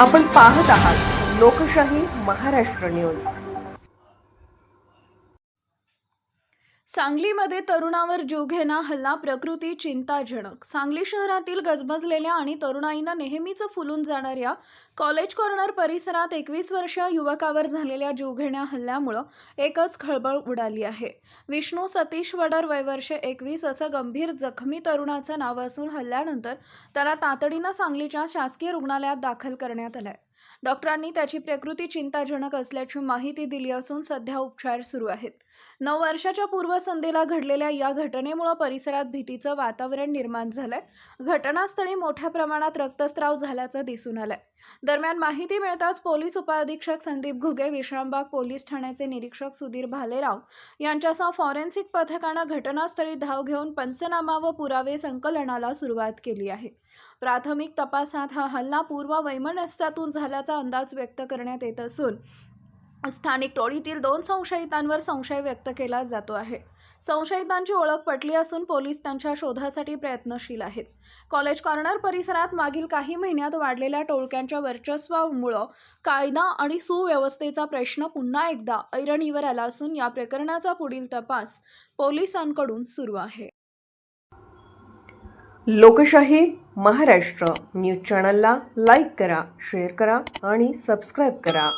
आपण पाहत आहात लोकशाही महाराष्ट्र न्यूज. सांगलीमध्ये तरुणावर जीवघेणा हल्ला प्रकृती चिंताजनक. सांगली शहरातील गजबजलेल्या आणि तरुणाईनं नेहमीच फुलून जाणाऱ्या कॉलेज कॉर्नर परिसरात एकवीस वर्षीय युवकावर झालेल्या जीवघेण्या हल्ल्यामुळं एकच खळबळ उडाली आहे. विष्णू सतीश वडर वयवर्ष एकवीस असं गंभीर जखमी तरुणाचं नाव असून हल्ल्यानंतर त्याला तातडीनं सांगलीच्या शासकीय रुग्णालयात दाखल करण्यात आलंय. डॉक्टरांनी त्याची प्रकृती चिंताजनक असल्याची माहिती दिली असून सध्या उपचार सुरू आहेत. नऊ वर्षाच्या पूर्वसंध्येला घडलेल्या या घटनेमुळे परिसरात भीतीचं वातावरण निर्माण झालंय. घटनास्थळी मोठ्या प्रमाणात रक्तस्राव झाल्याचं दिसून आलंय. दरम्यान माहिती मिळताच पोलीस उपअधीक्षक संदीप घुगे विश्रामबाग पोलीस ठाण्याचे निरीक्षक सुधीर भालेराव यांच्यासह फॉरेन्सिक पथकानं घटनास्थळी धाव घेऊन पंचनामा व पुरावे संकलनाला सुरुवात केली आहे. प्राथमिक तपासात हा हल्ला पूर्व वैमनस्यातून झाल्याचा अंदाज व्यक्त करण्यात येत असून स्थानिक टोळीतील दोन संशयितांवर संशय व्यक्त केला जातो आहे. संशयितांची ओळख पटली असून पोलीस त्यांच्या शोधासाठी प्रयत्नशील आहेत. कॉलेज कॉर्नर परिसरात मागील काही महिन्यात वाढलेल्या टोळक्यांच्या वर्चस्वामुळं कायदा आणि सुव्यवस्थेचा प्रश्न पुन्हा एकदा ऐरणीवर आला असून या प्रकरणाचा पुढील तपास पोलिसांकडून सुरू आहे. लोकशाही महाराष्ट्र न्यूज चॅनलला लाईक करा शेअर करा आणि सबस्क्राईब करा.